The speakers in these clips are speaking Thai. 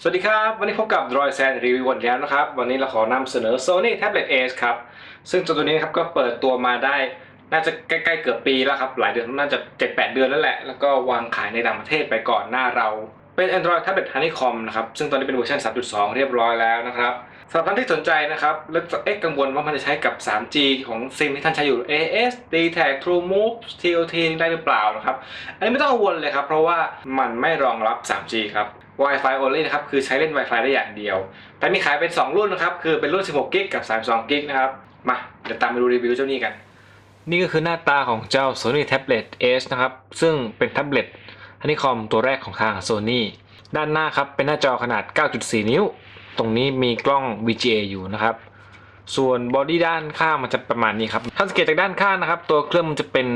สวัสดีครับ วันนี้พบกับ Droid s a n รีวิววันแล้วนะครับ วันนี้เราขอนำเสนอ Sony Tablet Ace ครับ ซึ่งตัวนี้ครับก็เปิดตัวมาได้ น่าจะใกล้ๆเกือบปีแล้วครับ หลายเดือนน่าจะ 7-8 เดือนแล้วแหละ แล้วก็วางขายในต่างประเทศไปก่อนหน้าเรา เป็น Android Tablet Honeycomb นะครับ ซึ่งตอนนี้เป็นเวอร์ชัน3.2 เรียบร้อยแล้วนะครับสำหรับท่านที่สนใจนะครับแล้วเอ๊ะกังวลว่ามันจะใช้กับ 3G ของซิมที่ท่านใช้อยู่ AS d t a c TrueMove TOT ได้หรือเปล่านะครับ อันนี้ไม่ต้องกังวลเลยครับ เพราะว่ามันไม่รองรับ 3G ครับ Wi-Fi only นะครับ คือใช้เล่น Wi-Fi ได้อย่างเดียว แต่มีขายเป็น 2 รุ่นนะครับ คือเป็นรุ่น 16กิกกับ 32กิกนะครับ มา เดี๋ยวตามไปดูรีวิวเจ้านี้กัน นี่ก็คือหน้าตาของเจ้า Sony Tablet Ace นะครับ ซึ่งเป็นแท็บเล็ตฮันนี่คอมตัวแรกของทาง Sony ด้านหน้าครับ เป็นหน้าจอขนาด 9.4 นิ้ว ตรงนี้มีกล้อง VGA อยู่นะครับส่วนบอดี้ด้านข้างมันจะประมาณนี้ครับ ถ้าสังเกตจากด้านข้างนะครับ ตัวเครื่องมันจะเป็น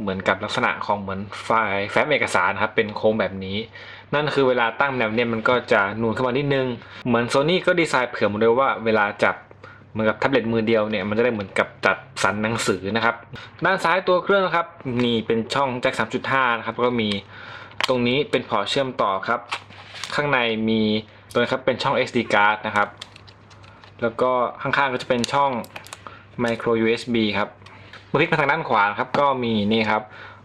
เหมือนกับลักษณะของเหมือนไฟล์แฟ้มเอกสารนะครับ เป็นโค้งแบบนี้ นั่นคือเวลาตั้งแนวเนี่ยมันก็จะนูนขึ้นมานิดนึง เหมือนโซนี่ก็ดีไซน์เผื่อมาด้วยว่าเวลาจับเหมือนกับแท็บเล็ตมือเดียวเนี่ยมันจะได้เหมือนกับจัดสันหนังสือนะครับ ด้านซ้ายตัวเครื่องนะครับนี่เป็นช่องแจ็ค3.5 นะครับก็มีตรงนี้เป็นพอร์ตเชื่อมต่อครับ ข้างในมีตัวนี้ครับเป็นช่อง SD card นะครับ แล้วก็ข้างๆก็จะเป็นช่อง micro USB ครับเมื่อคลิกมาทางด้านขวานครับก็มีนี่ครับ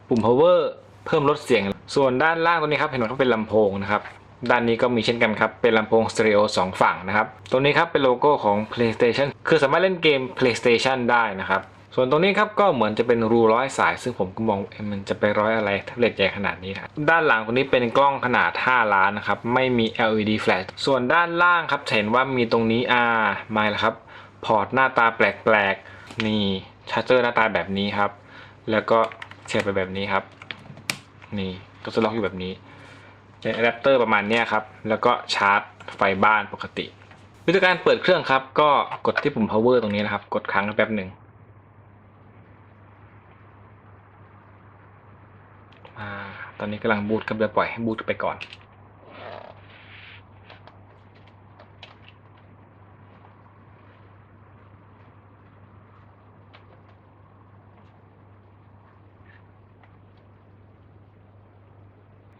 ปุ่ม power เพิ่มลดเสียง ส่วนด้านล่างตัวนี้ครับเห็นไหมครับเป็นลำโพงนะครับด้านนี้ก็มีเช่นกันครับ เป็นลำโพงสเตอริโอสองฝั่งนะครับตัวนี้ครับเป็นโลโก้ของ PlayStation คือสามารถเล่นเกม PlayStation ได้นะครับ ส่วนตรงนี้ครับก็เหมือนจะเป็นรูร้อยสาย ซึ่งผมก็มองมันจะไปร้อยอะไรแท็บเล็ตใหญ่ขนาดนี้ครับด้านหลังตรงนี้เป็นกล้องขนาด 5 ล้านนะครับ ไม่มี LED flash ส่วนด้านล่างครับเห็นว่ามีตรงนี้อ่าไม่ละครับ พอร์ตหน้าตาแปลกๆนี่ชาร์จเจอร์หน้าตาแบบนี้ครับ แล้วก็เสียบไปแบบนี้ครับ นี่ก็จะล็อกอยู่แบบนี้เป็นอะแดปเตอร์ประมาณนี้ครับ แล้วก็ชาร์จไฟบ้านปกติ วิธีการเปิดเครื่องครับ ก็กดที่ปุ่ม power ตรงนี้นะครับ กดค้างแป๊บหนึ่งตอนนี้กำลังบูตครับเดี๋ยวปล่อยให้บูตไปก่อน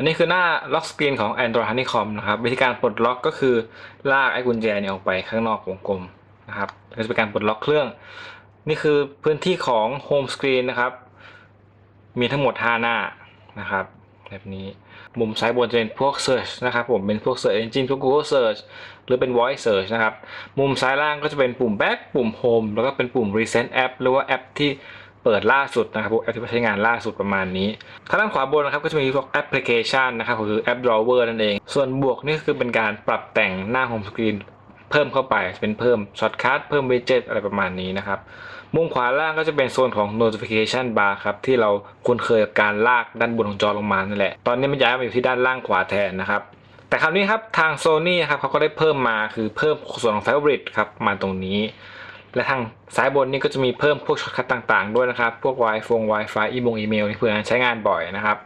อันนี้คือหน้าล็อกสกรีนของ Android Honeycomb นะครับ วิธีการปลดล็อกก็คือลากไอ้กุญแจเนี่ยออกไปข้างนอกวงกลมนะครับก็จะเป็นการปลดล็อกเครื่อง นี่คือพื้นที่ของ Home Screen นะครับ มีทั้งหมด 5 หน้านะครับ แบบนี้มุมซ้ายบนจะเป็นพวก Search นะครับผมเป็นพวก Search Engine พวก Google Search หรือเป็น Voice Search นะครับ มุมซ้ายล่างก็จะเป็นปุ่ม Back ปุ่ม Home แล้วก็เป็นปุ่ม Recent App หรือว่าแอปที่ เปิดล่าสุดนะครับพวกแอปที่ใช้งานล่าสุดประมาณนี้ทางด้านขวาบนนะครับก็จะมีพวกแอปพลิเคชันนะครับก็คือแอป Drawer นั่นเอง ส่วนบวกนี่คือเป็นการปรับแต่งหน้า Home Screen เพิ่มเข้าไปเป็นเพิ่มช็อตคัทเพิ่ม widget อะไรประมาณนี้นะครับ มุมขวาล่างก็จะเป็นโซนของ notification bar ครับ ที่เราคุ้นเคยกับการลากด้านบนของจอลงมานั่นแหละ ตอนนี้มันย้ายมาอยู่ที่ด้านล่างขวาแทนนะครับแต่คราวนี้ครับทาง Sony ครับเขาก็ได้เพิ่มมาคือเพิ่มส่วนของ favorite ครับมาตรงนี้ และทางซ้ายบนนี่ก็จะมีเพิ่มพวกช็อตคัทต่างๆ ด้วยนะครับ พวก Wi-Fi Wi-Fi อีมงอีเมลนี่เพื่อใช้งานบ่อยนะครับ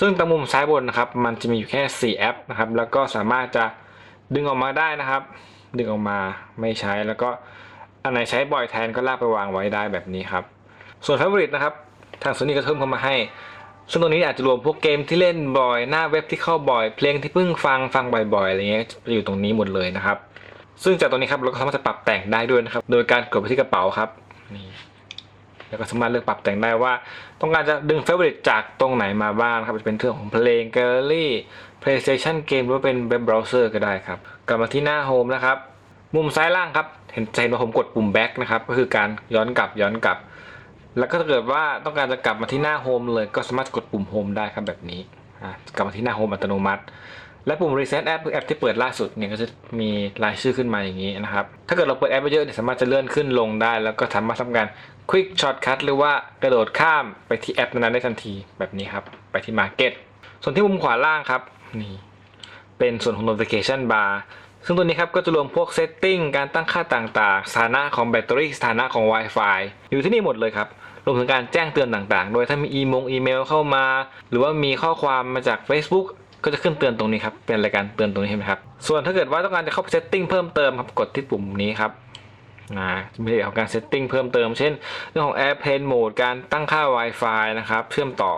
ซึ่งตรงมุมซ้ายบนนะครับ มันจะมีอยู่แค่ 4 แอปนะครับ แล้วก็สามารถจะดึงออกมาได้นะครับ ดึงออกมาไม่ใช้ แล้วก็อันไหนใช้บ่อยแทนก็ลากไปวางไว้ได้แบบนี้ครับ ส่วน Favorite นะครับ ทาง Sony ก็เพิ่มเข้ามาให้ ซึ่งตรงนี้อาจจะรวมพวกเกมที่เล่นบ่อย หน้าเว็บที่เข้าบ่อย เพลงที่เพิ่งฟังฟังบ่อยๆ อะไรเงี้ยจะอยู่ตรงนี้หมดเลยนะครับ ซึ่งจากตรงนี้ครับเราก็สามารถจะปรับแต่งได้ด้วยนะครับ โดยการกดไปที่กระเป๋าครับนี่แล้วก็สามารถเลือกปรับแต่งได้ว่า ต้องการจะดึง Favorite จากตรงไหนมาบ้างครับจะเป็นเรื่องของเพลง Gallery PlayStation เกมหรือเป็นเว็บเบราว์เซอร์ก็ได้ครับ กลับมาที่หน้า Home นะครับ มุมซ้ายล่างครับ เห็นจะเห็นว่าผมกดปุ่ม back นะครับ ก็คือการย้อนกลับย้อนกลับ แล้วก็ถ้าเกิดว่าต้องการจะกลับมาที่หน้า Home เลย ก็สามารถกดปุ่ม Home ได้ครับแบบนี้กลับมาที่หน้า Home อัตโนมัติ และปุ่ม reset app คือแอปที่เปิดล่าสุดเนี่ยก็จะมีรายชื่อขึ้นมาอย่างนี้นะครับ ถ้าเกิดเราเปิดแอปไปเยอะเนี่ยสามารถจะเลื่อนขึ้นลงได้ แล้วก็สามารถทำการ quick shortcut หรือว่ากระโดดข้ามไปที่แอปนั้นได้ทันทีแบบนี้ครับ ไปที่ market ส่วนที่มุมขวาล่างครับนี่เป็นส่วนของ notification bar ซึ่งตัวนี้ครับก็จะรวมพวก setting การตั้งค่าต่างๆ สถานะของแบตเตอรี่สถานะของ Wi-Fi อยู่ที่นี่หมดเลยครับรวมถึงการแจ้งเตือนต่างๆ โดยถ้ามีอีมงอีเมลเข้ามา หรือว่ามีข้อความมาจาก Facebook ก็จะขึ้นเตือนตรงนี้ครับ เป็นรายการเตือนตรงนี้เห็นไหมครับ ส่วนถ้าเกิดว่าต้องการจะเข้าไป setting เพิ่มเติมครับ กดที่ปุ่มนี้ครับอ่าจะมีเรื่องของการ setting เพิ่มเติม เช่น เรื่องของ airplane mode การตั้งค่า Wi-Fi นะครับ เชื่อมต่อ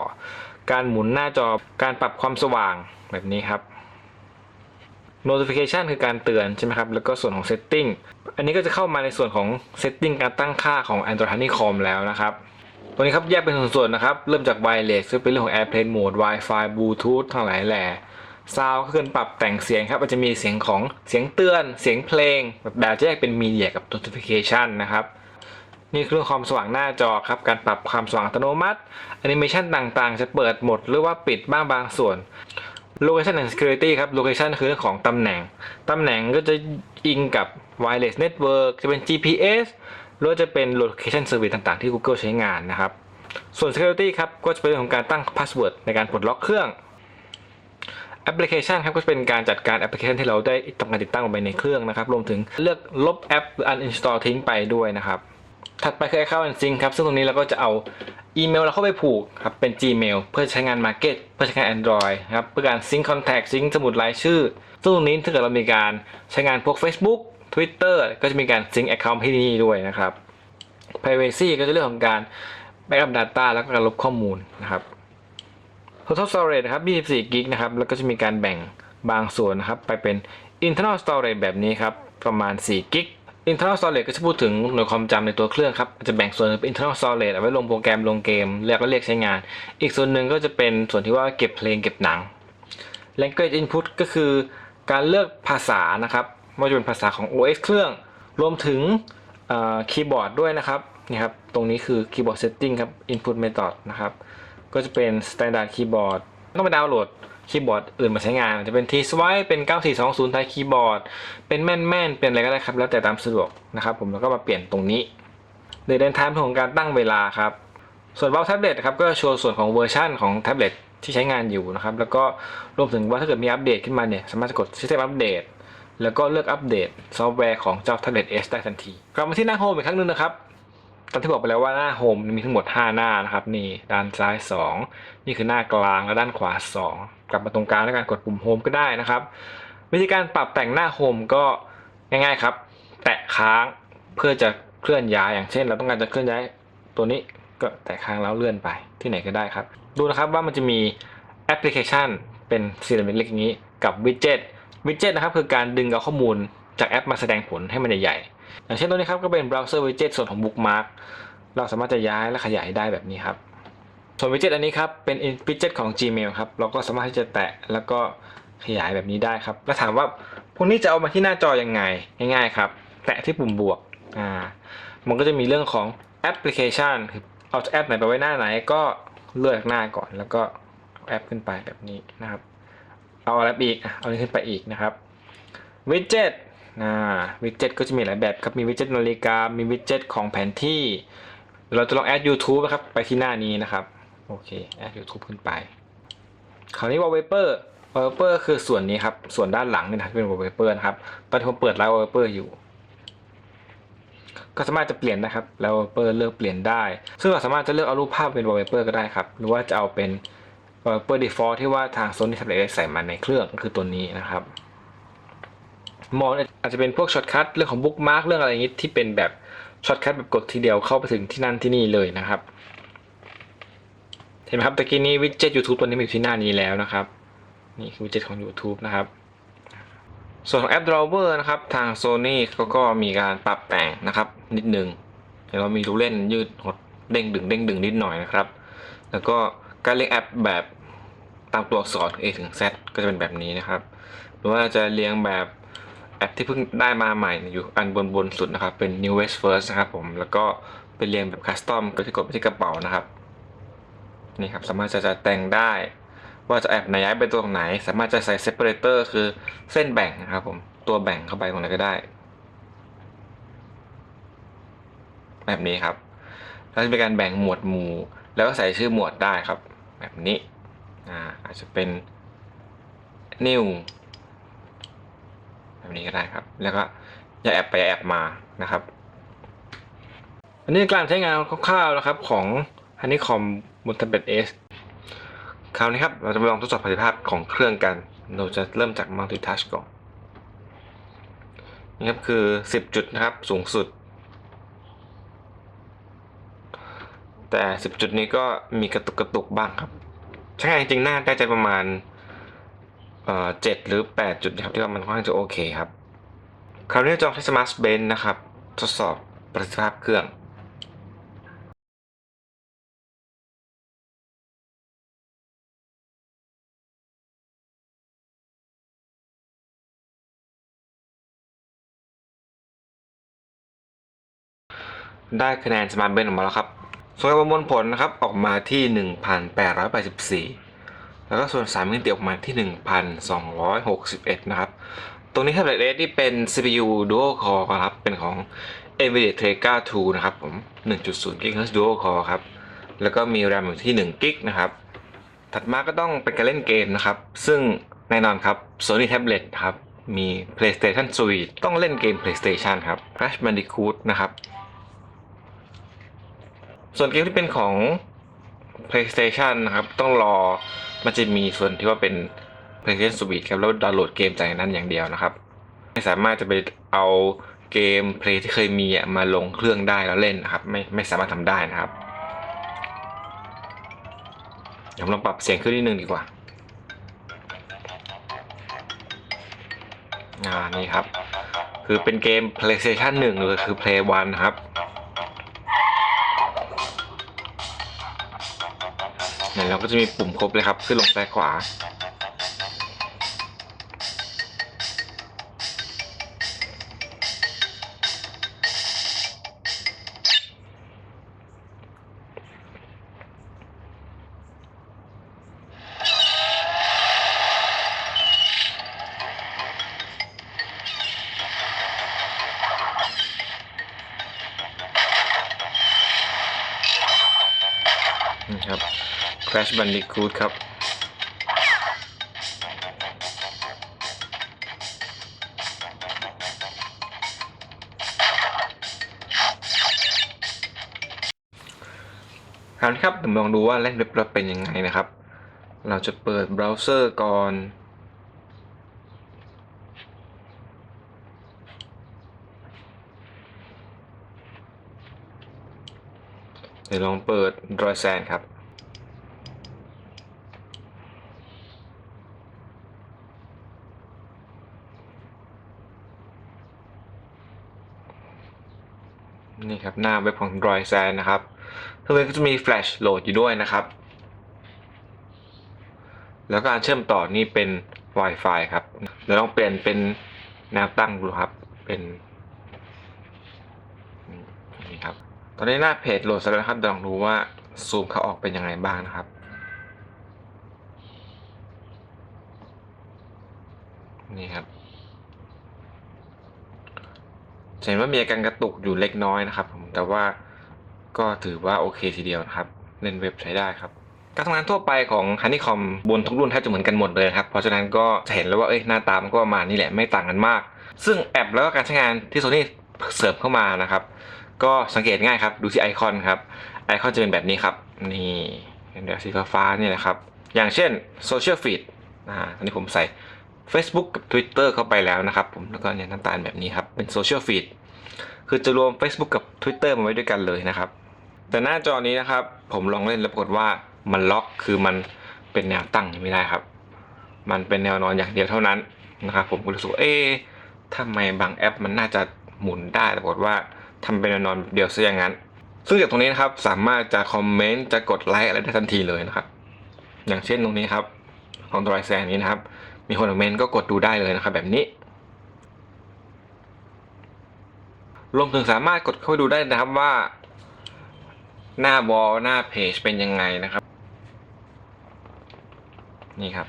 การหมุนหน้าจอ การปรับความสว่างแบบนี้ครับ notification คือการเตือนใช่ไหมครับ แล้วก็ส่วนของ setting อันนี้ก็จะเข้ามาในส่วนของ setting การตั้งค่าของ Android Honeycomb แล้วนะครับ ตัวนี้ครับแยกเป็นส่วนๆนะครับ เริ่มจาก wireless ซึ่งเป็นเรื่องของ airplane mode Wi-Fi Bluetooth ทั้งหลายแหล่ sound ก็คือปรับแต่งเสียงครับมันจะมีเสียงของเสียงเตือน เสียงเพลง แบบแบบแยกเป็น media กับ notification นะครับนี่คือเรื่องความสว่างหน้าจอครับ การปรับความสว่างอัตโนมัติแอนิเมชันต่างๆ จะเปิดหมดหรือว่าปิดบ้างบางส่วน Location and Security ครับ Location คือเรื่องของตำแหน่ง ตำแหน่งก็จะอิงกับ Wireless Network จะเป็น GPS หรือว่าจะเป็น Location Service ต่างๆ ที่ Google ใช้งานนะครับ ส่วน Security ครับก็จะเป็นเรื่องของการตั้ง Password ในการปลดล็อกเครื่องแอปพลิเคชันครับก็จะเป็นการจัดการแอปพลิเคชันที่เราได้ทำการติดตั้งลงไปในเครื่องนะครับ รวมถึงเลือกลบแอปหรือ uninstall ทิ้งไปด้วยนะครับ ถัดไปคือ Account and Sync ครับ ซึ่งตรงนี้เราก็จะเอาอีเมลเราเข้าไปผูกครับเป็น Gmail เพื่อใช้งาน Market เพื่อใช้งาน Android ครับเพื่อการ Sync Contact Sync สมุดรายชื่อ ซึ่งตรงนี้ถ้าเกิดเรามีการใช้งานพวก Facebook Twitter ก็จะมีการ Sync Account ที่นี่ด้วยนะครับ Privacy ก็จะเรื่องของการ Backup Data แล้วก็การลบข้อมูลนะครับ Total Storage นะครับ 24 กิกนะครับ แล้วก็จะมีการแบ่งบางส่วนนะครับ ไปเป็น Internal Storage แบบนี้ครับ ประมาณ 4 กิก Internal Storage ก็จะพูดถึงหน่วยความจำในตัวเครื่องครับ จะแบ่งส่วนเป็น Internal Storage เอาไว้ลงโปรแกรมลงเกมเรียกก็เรียกใช้งาน อีกส่วนหนึ่งก็จะเป็นส่วนที่ว่าเก็บเพลงเก็บหนัง Language Input ก็คือการเลือกภาษานะครับ ว่าจะเป็นภาษาของ OS เครื่อง รวมถึงคีย์บอร์ดด้วยนะครับนี่ครับ ตรงนี้คือ Keyboard Setting ครับ Input Method นะครับ ก็จะเป็น Standard Keyboard ต้องไปดาวน์โหลดคีย์บอร์ดอื่นมาใช้งาน จะเป็น T Swipe เป็น 9420 ไทยคีย์บอร์ด เป็นแม่นแม่นๆเป็นอะไรก็ได้ครับ แล้วแต่ตามสะดวกนะครับผมแล้วก็มาเปลี่ยนตรงนี้โดเดินทางของการตั้งเวลาครับ ส่วนเบราแท็บเล็ตครับก็โชว์ส่วนของเวอร์ชันของแท็บเล็ตที่ใช้งานอยู่นะครับ แล้วก็รวมถึงว่าถ้าเกิดมีอัปเดตขึ้นมาเนี่ยสามารถกด System Update แล้วก็เลือกอัปเดตซอฟต์แวร์ของเจ้าแท็บเล็ต S ได้ทันที กลับมาที่หน้าโฮมอีกครั้งหนึงนะครับตอนที่บอกไปแล้วว่าหน้าโฮมมีทั้งหมด 5 หน้านะครับนี่ด้านซ้าย 2 นี่คือหน้ากลางและด้านขวา 2 กลับมาตรงกลางด้วยการกดปุ่มโฮมก็ได้นะครับ วิธีการปรับแต่งหน้าโฮมก็ง่ายๆครับ แตะค้างเพื่อจะเคลื่อนย้ายอย่างเช่น เราต้องการจะเคลื่อนย้ายตัวนี้ก็แตะค้างแล้วเลื่อนไปที่ไหนก็ได้ครับ ดูนะครับว่ามันจะมีแอปพลิเคชันเป็นสี่เหลี่ยมเล็กๆอย่างนี้กับวิดเจ็ต วิดเจ็ตนะครับคือการดึงเอาข้อมูลจากแอปมาแสดงผลให้มันใหญ่ๆอย่างเช่นตัวนี้ครับก็เป็นเบราว์เซอร์วิดเจ็ตส่วนของบุ๊กมาร์กเราสามารถจะย้ายและขยายได้แบบนี้ครับ ส่วนวิดเจ็ตอันนี้ครับเป็นวิดเจ็ตของ Gmail ครับเราก็สามารถที่จะแตะแล้วก็ขยายแบบนี้ได้ครับ แล้วถามว่าพวกนี้จะเอามาที่หน้าจอยังไงง่าย ๆ ครับ แตะที่ปุ่มบวกอ่ามันก็จะมีเรื่องของแอปพลิเคชันคือเอาแอปไหนไปไว้หน้าไหนก็เลือกหน้าก่อนแล้วก็เอาแอปขึ้นไปแบบนี้นะครับ เอาแอปอีกเอาขึ้นไปอีกนะครับวิดเจ็ตอ่าวิดเจ็ตก็จะมีหลายแบบครับมีวิดเจ็ตนาฬิกา มีวิดเจ็ตของแผนที่ เราจะลองแอด YouTube นะครับไปที่หน้านี้นะครับโอเคแอด YouTube ขึ้นไป คราวนี้ wallpaper wallpaper คือส่วนนี้ครับ ส่วนด้านหลังนี่นะเป็น wallpaper นะครับตอนที่ผมเปิดไลฟ์ wallpaper อยู่ ก็สามารถจะเปลี่ยนนะครับแล้ว wallpaper เลือกเปลี่ยนได้ ซึ่งเราสามารถจะเลือกเอารูปภาพเป็น wallpaper ก็ได้ครับ หรือว่าจะเอาเป็น wallpaper default ที่ว่าทาง Sony Tablet ได้ใส่มาในเครื่องก็คือตัวนี้นะครับมออาจจะเป็นพวกช็อตคัทเรื่องของบุ๊กมาร์กเรื่องอะไรอย่างนี้ที่เป็นแบบช็อตคัทแบบกดทีเดียวเข้าไปถึงที่นั่นที่นี่เลยนะครับ เห็นไหมครับตะกี้นี้วิดเจ็ต YouTube ตัวนี้มีอยู่ที่หน้านี้แล้วนะครับนี่คือวิดเจ็ตของ YouTube นะครับ ส่วนของแอป Drawer นะครับ ทาง Sony เขาก็มีการปรับแต่งนะครับ นิดนึงเห็นว่ามีลูเล่นยืดหดเด้งดึงเด้งดึงนิดหน่อยนะครับ แล้วก็การเรียงแอปแบบ ตามตัวอักษร A ถึง Z ก็จะเป็นแบบนี้นะครับ หรือว่าจะเรียงแบบแอปที่เพิ่งได้มาใหม่อยู่อันบนบนสุดนะครับ เป็น newest first นะครับผม แล้วก็เป็นเรียงแบบ custom ก็ที่กดไปที่กระเป๋านะครับ นี่ครับ สามารถจะจะแต่งได้ ว่าจะแอปไหนย้ายไปตรงไหน สามารถจะใส่ separator คือเส้นแบ่งนะครับผม ตัวแบ่งเข้าไปตรงไหนก็ได้ แบบนี้ครับแล้วจะเป็นการแบ่งหมวดหมู่ แล้วก็ใส่ชื่อหมวดได้ครับ แบบนี้ อ่าอาจจะเป็น new แบบนี้ก็ได้ครับ แล้วก็อย่าแอบไปอย่าแอบมานะครับ อันนี้การใช้งานคร่าวๆนะครับของ Honeycomb บน Tablet S คราวนี้ครับ เราจะมาลองทดสอบประสิทธิภาพของเครื่องกัน เราจะเริ่มจาก Multitouch ก่อนนี่ครับคือ 10 จุดนะครับสูงสุด แต่ 10 จุดนี้ก็มีกระตุกกระตุกบ้างครับ ใช้งานจริงๆน่าได้ใจประมาณเจ็ดหรือแปดจุดครับที่ว่ามันค่อนข้างจะโอเคครับ คราวนี้จองที่ Smart Bench นะครับ ทดสอบประสิทธิภาพเครื่องได้คะแนน Smart Bench ออกมาแล้วครับ ส่วนการประมวลผลนะครับออกมาที่ 1,884 แล้วก็ส่วนสายมิติออกมาที่ 1,261 นะครับ ตรงนี้ Tablet S ที่เป็น CPU Dual Core ครับ เป็นของ NVIDIA Tegra 2 นะครับผม 1.0 GHz Dual Core ครับ แล้วก็มี RAM อยู่ที่ 1 g b นะครับ ถัดมาก็ต้องเป็นการเล่นเกมนะครับ ซึ่งแน่นอนครับ Sony Tablet ครับ มี PlayStation Suite ต้องเล่นเกม PlayStation ครับ Crash Bandicoot นะครับ ส่วนเกมที่เป็นของ PlayStation นะครับ ต้องรอมันจะมีส่วนที่ว่าเป็น PlayStation Suite ครับ แล้วดาวน์โหลดเกมจากนั้นอย่างเดียวนะครับ ไม่สามารถจะไปเอาเกมเพลย์ที่เคยมีมาลงเครื่องได้แล้วเล่นนะครับ ไม่ไม่สามารถทำได้นะครับเดี๋ยวลองปรับเสียงขึ้นนิดนึงดีกว่าอ่านี่ครับ คือเป็นเกม PlayStation 1เลยคือ Play 1นะครับ เนี่ยเราก็จะมีปุ่มครบเลยครับ ขึ้นลงซ้ายขวา ครับ Crash Bandicoot ครับ คราวนี้ครับเดี๋ยวมลองดูว่าเล่นเว็บเราเป็นยังไงนะครับ เราจะเปิดเบราว์เซอร์ก่อนเดี๋ยวลองเปิด d r o i s a n ครับ นี่ครับหน้าเว็บของ d r o i s a n นะครับซึ่งมันก็จะมีแฟลชโหลดอยู่ด้วยนะครับ แล้วการเชื่อมต่อนี่เป็น Wi-Fi ครับเดี๋ยวลองเปลี่ยนเป็นแนวตั้งดูครับ เป็นนี่ครับ ตอนนี้หน้าเพจโหลดเสร็จแล้วครับเดี๋ยวลองดูว่าซูมเข้าออกเป็นยังไงบ้างนะครับนี่ครับจะ เห็นว่ามีอาการกระตุกอยู่เล็กน้อยนะครับผมแต่ว่าก็ถือว่าโอเคทีเดียวนะครับ เล่นเว็บใช้ได้ครับ การทำงานทั่วไปของ Honeycomb บนทุกรุ่นแทบจะเหมือนกันหมดเลยครับ เพราะฉะนั้นก็จะเห็นแล้วว่าเอ้ยหน้าตามันก็ประมาณนี้แหละไม่ต่างกันมาก ซึ่งแอปแล้วก็การใช้งานที่ Sony เสริมเข้ามานะครับ ก็สังเกตง่ายครับ ดูที่ไอคอนครับไอคอนจะเป็นแบบนี้ครับนี่เป็นแบบสีฟ้าๆนี่แหละครับอย่างเช่น Social Feed อ่าตอนนี้ผมใส่ Facebook กับ Twitter เข้าไปแล้วนะครับผมแล้วก็เนี่ยน้ำตาลแบบนี้ครับ เป็น Social Feed คือจะรวม Facebook กับ Twitter มาไว้ด้วยกันเลยนะครับ แต่หน้าจอนี้นะครับ ผมลองเล่นแล้วปรากฏว่ามันล็อกคือมันเป็นแนวตั้งไม่ได้ครับ มันเป็นแนวนอนอย่างเดียวเท่านั้นนะครับ ผมก็รู้สึกเอ๊ะทำไมบางแอปมันน่าจะหมุนได้แต่ปรากฏว่าทำเป็นแนวนอนเดียวซะอย่างนั้น ซึ่งจากตรงนี้นะครับสามารถจะคอมเมนต์จะกดไลค์อะไรได้ทันทีเลยนะครับ อย่างเช่นตรงนี้ครับ ของตัวไอแซนนี้นะครับ มีคนคอมเมนต์ก็กดดูได้เลยนะครับ แบบนี้รวมถึงสามารถกดเข้าไปดูได้นะครับว่า หน้าวอลหน้าเพจเป็นยังไงนะครับ นี่ครับ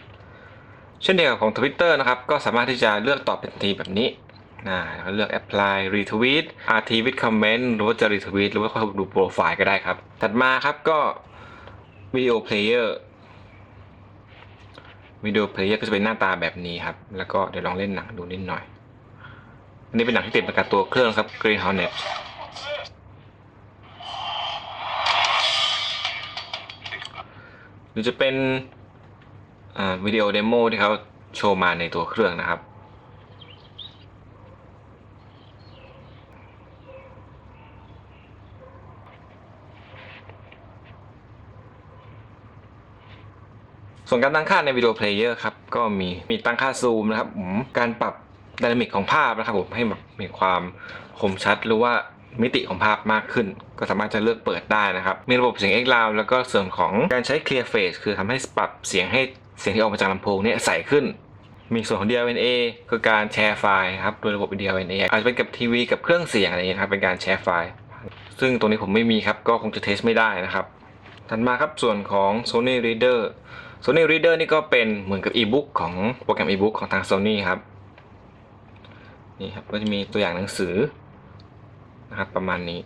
เช่นเดียวกับของ Twitter นะครับ ก็สามารถที่จะเลือกตอบเป็นทีแบบนี้นะแล้วเลือก apply retweet rt with comment หรือว่าจะ retweet หรือว่าเข้าดูโปรไฟล์ก็ได้ครับ ถัดมาครับก็ video player วิดีโอเพลเยอร์ก็จะเป็นหน้าตาแบบนี้ครับ แล้วก็เดี๋ยวลองเล่นหนังดูนิดหน่อย อันนี้เป็นหนังที่ติดมากับตัวเครื่องครับ Green Hornet หรือจะเป็นวิดีโอเดโมที่เขาโชว์มาในตัวเครื่องนะครับ ส่วนการตั้งค่าในวิดีโอเพลเยอร์ครับก็มีมีตั้งค่าซูมนะครับผมการปรับดินามิกของภาพนะครับผมให้แบบมีความคมชัดหรือว่ามิติของภาพมากขึ้น ก็สามารถจะเลือกเปิดได้นะครับ มีระบบเสียง X Loud แล้วก็ส่วนของการใช้ Clear Face คือทำให้ปรับเสียงให้เสียงที่ออกมาจากลำโพงเนี่ยใสขึ้น มีส่วนของ DLNA คือการแชร์ไฟล์ครับโดยระบบ DLNA อาจจะเป็นกับทีวีกับเครื่องเสียงอะไรอย่างเงี้ยครับเป็นการแชร์ไฟล์ ซึ่งตรงนี้ผมไม่มีครับก็คงจะเทสไม่ได้นะครับถัดมาครับส่วนของ Sony Reader Sony Reader นี่ก็เป็นเหมือนกับ e-book ของโปรแกรม e-book ของทาง Sony ครับ นี่ครับก็จะมีตัวอย่างหนังสือนะครับประมาณนี้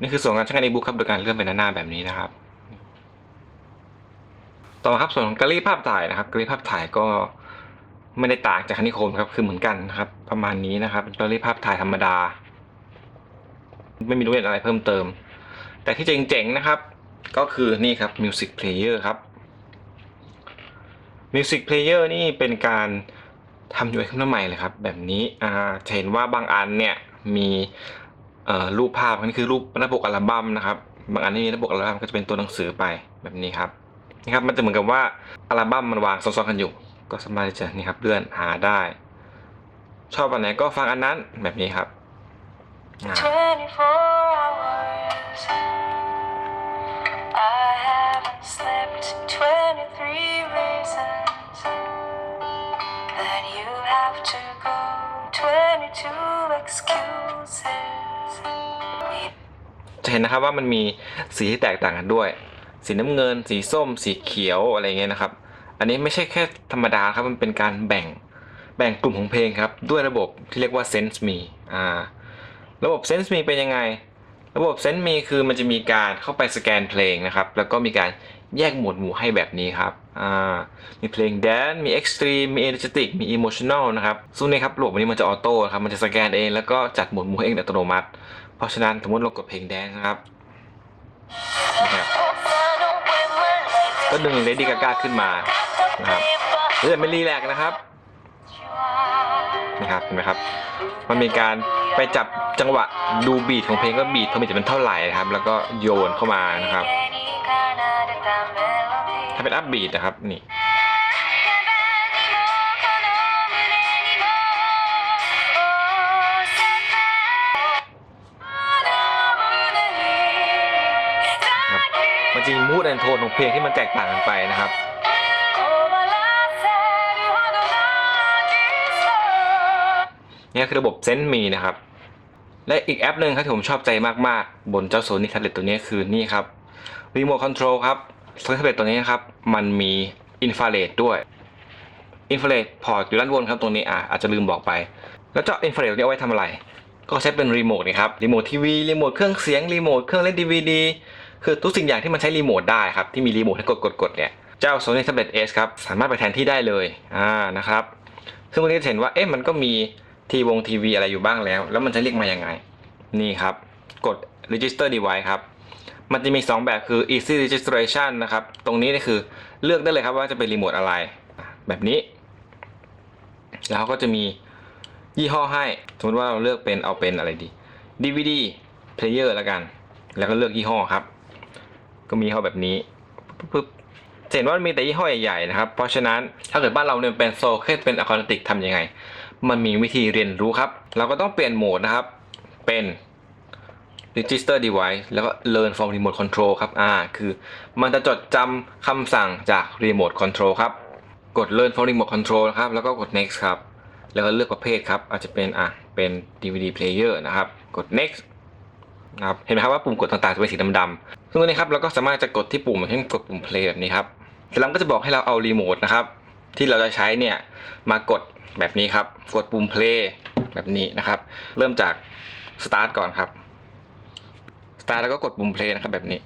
นี่คือส่วนการใช้งาน e-book ครับโดยการเลื่อนไปด้านหน้าแบบนี้นะครับ ต่อมาครับส่วนของแกลลอรี่ภาพถ่ายนะครับแกลลอรี่ภาพถ่ายก็ไม่ได้ต่างจากคันนิโคมครับคือเหมือนกันนะครับประมาณนี้นะครับเป็นแกลลอรี่ภาพถ่ายธรรมดา ไม่มีรูปเล่นอะไรเพิ่มเติม แต่ที่เจ๋งๆนะครับ ก็คือนี่ครับ Music Player ครับ Music Player นี่เป็นการทำ UI ขึ้นมาใหม่เลยครับ แบบนี้อ่าจะเห็นว่าบางอันเนี่ยมีรูปภาพนี่คือรูปหน้าปกอัลบั้มนะครับ บางอันที่มีหน้าปกอัลบั้มก็จะเป็นตัวหนังสือไปแบบนี้ครับนี่ครับมันจะเหมือนกับว่าอัลบั้มมันวางซ้อนๆกันอยู่ ก็สามารถที่จะนี่ครับเลื่อนหาได้ ชอบอันไหนก็ฟังอันนั้นแบบนี้ครับ 24 hours. I haven't slept 23 reasons that you have to go. 22 excuses. จะเห็นนะครับว่ามันมีสีที่แตกต่างกันด้วย สีน้ำเงิน สีส้ม สีเขียวอะไรเงี้ยนะครับ อันนี้ไม่ใช่แค่ธรรมดาครับ มันเป็นการแบ่งแบ่งกลุ่มของเพลงครับ ด้วยระบบที่เรียกว่า Sense Me อ่า ระบบ Sense Me เป็นยังไง ระบบ Sense Me คือมันจะมีการเข้าไปสแกนเพลงนะครับ แล้วก็มีการแยกหมวดหมู่ให้แบบนี้ครับ มีเพลง Dance มี Extreme มี Energetic มี Emotional นะครับ ซึ่งในครับระบบนี้มันจะออโต้ครับ มันจะสแกนเอง แล้วก็จัดหมวดหมู่เองอัตโนมัติ เพราะฉะนั้นสมมติเรากดเพลง Dance นครับนะครับ ก็ดึง Lady Gaga ขึ้นมา นะครับหรือไม่รีแลกนะครับ นะครับ เห็นไหมครับ มันมีการ ไปจับจังหวะดูบีทของเพลงก็บีทเขามีจะเป็นเท่าไหร่นะครับ แล้วก็โยนเข้ามานะครับ ถ้าเป็นอัพบีทนะครับนี่ครับมันจะมีมูดแอนโทนของเพลงที่มันแตกต่างกันไปนะครับนี่คือระบบ Sense Me นะครับ และอีกแอปหนึ่งครับที่ผมชอบใจมากๆ บนเจ้า Sony Tablet ตัวนี้คือนี่ครับ Remote Control ครับ Sony Tablet ตัวนี้นะครับ มันมี Infrared ด้วย Infrared พอร์ตอยู่ด้านบนครับตรงนี้อะอาจจะลืมบอกไป แล้วเจ้า Infrared ตัวนี้เอาไว้ทำอะไร ก็ใช้เป็นรีโมทนะครับรีโมททีวีรีโมทเครื่องเสียงรีโมทเครื่องเล่นดีวีดีคือทุกสิ่งอย่างที่มันใช้รีโมทได้ครับที่มีรีโมทให้กดกดกดเนี่ยเจ้า Sony Tablet S ครับสามารถไปแทนที่ได้เลยอ่านะครับซึ่งวันนี้จะเห็นว่าเอ๊ะมันก็มี ทีวงทีวีอะไรอยู่บ้างแล้ว แล้วมันจะเรียกมายังไง นี่ครับ กด register device ครับ มันจะมี 2 แบบคือ easy registration นะครับ ตรงนี้นี่คือเลือกได้เลยครับว่าจะเป็นรีโมทอะไร แบบนี้ แล้วก็จะมียี่ห้อให้ สมมติว่าเราเลือกเป็นเอาเป็นอะไรดี DVD player แล้วกัน แล้วก็เลือกยี่ห้อครับ ก็มียี่ห้อแบบนี้ปึ๊บปึ๊บเห็นว่ามีแต่ยี่ห้อใหญ่ๆนะครับ เพราะฉะนั้นถ้าเกิดบ้านเราเนี่ยเป็นโซเคสเป็นอะคอนติกทำยังไง มันมีวิธีเรียนรู้ครับ เราก็ต้องเปลี่ยนโหมดนะครับ เป็น register device แล้วก็ learn from remote control ครับ อ่า คือมันจะจดจำคำสั่งจาก remote control ครับ กด learn from remote control นะครับ แล้วก็กด next ครับ แล้วก็เลือกประเภทครับ อาจจะเป็น อะ เป็น DVD player นะครับ กด next นะครับ เห็นไหมครับว่าปุ่มกดต่างๆจะเป็นสีดำๆซึ่งตัวนี้ครับ เราก็สามารถจะกดที่ปุ่มเช่นกดปุ่ม play แบบนี้ครับแล้วมันก็จะบอกให้เราเอารีโมทนะครับ ที่เราจะใช้เนี่ย มากด แบบนี้ครับ กดปุ่ม play แบบนี้นะครับ เริ่มจาก start ก่อนครับ start แล้วก็กดปุ่ม play นะครับแบบนี้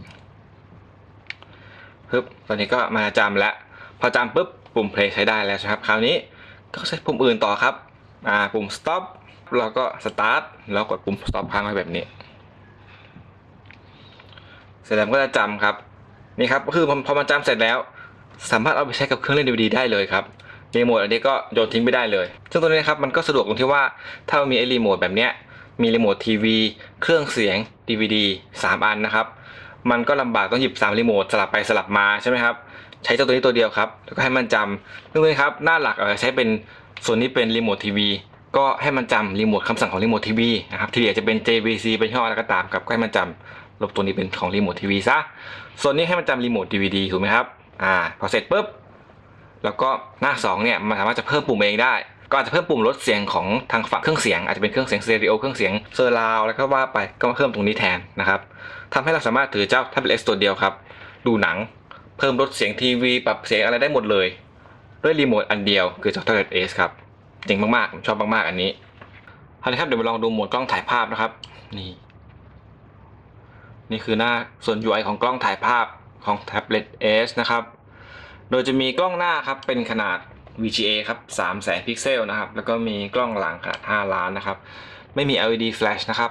ปึ๊บตอนนี้ก็มาจำแล้วพอจำปุ๊บปุ่ม play ใช้ได้แล้วใช่ครับ คราวนี้ก็ใช้ปุ่มอื่นต่อครับอ่าปุ่ม stop แล้วก็ start แล้วกดปุ่ม stop ค้างไว้แบบนี้ เสร็จแล้วก็จะจำครับ นี่ครับ ก็คือพอพอมันจำเสร็จแล้ว สามารถเอาไปใช้กับเครื่องเล่นดีวดีได้เลยครับ รีโมทอันนี้ก็โยนทิ้งไปได้เลย ซึ่งตัวนี้นะครับมันก็สะดวกตรงที่ว่าถ้ามันมีไอ้รีโมทแบบเนี้ยมีรีโมททีวีเครื่องเสียง DVD 3 อันนะครับ มันก็ลำบากต้องหยิบ3รีโมทสลับไปสลับมาใช่ไหมครับใช้เจ้าตัวนี้ตัวเดียวครับแล้วก็ให้มันจำเรื่องนี้ครับหน้าหลักเออใช้เป็นส่วนนี้เป็นรีโมททีวีก็ให้มันจำรีโมทคำสั่งของรีโมททีวีนะครับทีเหลือจะเป็น JVC เป็นยี่ห้ออะไรก็ตามครับก็ให้มันจำลบตัวนี้เป็นของรีโมททีวีซะส่วนนี้ให้มันจำรีโมทดีวีดีถูกไหมครับอ่าพอเสร็จปุ๊บ แล้วก็หน้า2เนี่ยมันสามารถจะเพิ่มปุ่มเองได้ ก็อาจจะเพิ่มปุ่มลดเสียงของทางฝั่งเครื่องเสียง อาจจะเป็นเครื่องเสียงสเตอริโอเครื่องเสียงเซอร์ราวแล้วก็ว่าไปก็มาเพิ่มตรงนี้แทนนะครับทำให้เราสามารถถือเจ้าแท็บเล็ตตัวเดียวครับดูหนังเพิ่มลดเสียงทีวีปรับเสียงอะไรได้หมดเลย ด้วยรีโมทอันเดียวคือเจ้าแท็บเล็ตเอสครับเจ๋งมากๆผมชอบมากๆอันนี้เอาละครับเดี๋ยวมาลองดูโหมดกล้องถ่ายภาพนะครับ นี่ นี่คือหน้าส่วน UI ของกล้องถ่ายภาพของแท็บเล็ต S นะครับ โดยจะมีกล้องหน้าครับเป็นขนาด VGA ครับ3แสนพิกเซลนะครับ แล้วก็มีกล้องหลังขนาด 5 ล้านนะครับ ไม่มี LED flash นะครับ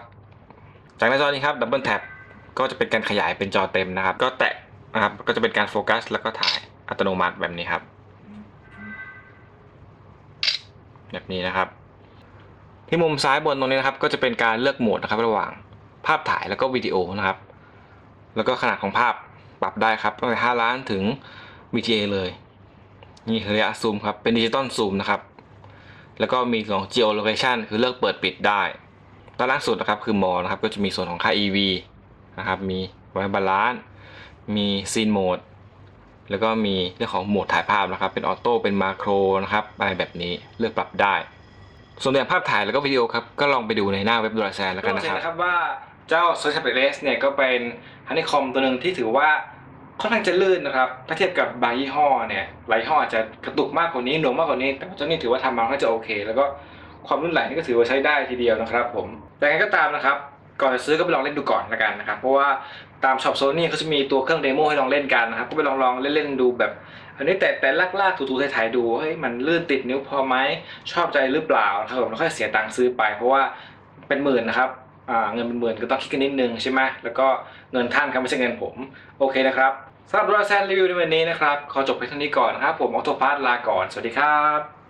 จากหน้าจอนี้ครับดับเบิลแท็บก็จะเป็นการขยายเป็นจอเต็มนะครับ ก็แตะนะครับก็จะเป็นการโฟกัส แล้วก็ถ่ายอัตโนมัติแบบนี้ครับ แบบนี้นะครับ ที่มุมซ้ายบนตรงนี้นะครับ ก็จะเป็นการเลือกโหมดนะครับ ระหว่างภาพถ่ายแล้วก็วิดีโอนะครับ แล้วก็ขนาดของภาพปรับได้ครับตั้งแต่5ล้านถึง VGA เลย นี่คือระยะซูมครับ เป็นดิจิตอลซูมนะครับ แล้วก็มีส่วนของ geo location คือเลือกเปิดปิดได้ด้านล่างสุดนะครับคือ more นะครับ ก็จะมีส่วนของค่า EV นะครับ มีไว้บาลานซ์มีซีนโหมด แล้วก็มีเรื่องของโหมดถ่ายภาพนะครับ เป็นออโต้ เป็นมาโครนะครับ อะไรแบบนี้ เลือกปรับได้ ส่วนอย่างภาพถ่ายแล้วก็วิดีโอครับ ก็ลองไปดูในหน้าเว็บดอยแซนแล้วกันนะครับนะครับว่าเจ้า s o c i a l r e s เนี่ยก็เป็นฮันนี่คอมตัวหนึ่งที่ถือว่า ค่อนข้างจะลื่นนะครับ ถ้าเทียบกับบางยี่ห้อเนี่ยหลายยี่ห้ออาจจะกระตุกมากกว่านี้หน่วงมากกว่านี้ แต่เจ้านี่ถือว่าทำมาค่อนจะโอเค แล้วก็ความลื่นไหลนี่ก็ถือว่าใช้ได้ทีเดียวนะครับ ผมแต่ไงก็ตามนะครับ ก่อนจะซื้อก็ไปลองเล่นดูก่อนละกันนะครับ เพราะว่าตามช็อปโซนี่เขาจะมีตัวเครื่องเดโมให้ลองเล่นกันนะครับ ก็ไปลองลองเล่นๆดูแบบ อันนี้แต่แต่ลากๆถูๆถ่ายๆดู เฮ้ยมันลื่นติดนิ้วพอไหมชอบใจหรือเปล่าครับผมแล้วค่อยเสียตังค์ซื้อไป เพราะว่าเป็นหมื่นนะครับ เงินเป็นหมื่นก็ต้องคิดกันนิดนึงใช่ไหมแล้วก็เงินท่านครับไม่ใช่เงินผม โอเคนะครับสำหรับดราแซนรีวิวในวันนี้นะครับ ขอจบไปเท่านี้ก่อนนะครับ ผมออโตพาร์ลาก่อน สวัสดีครับ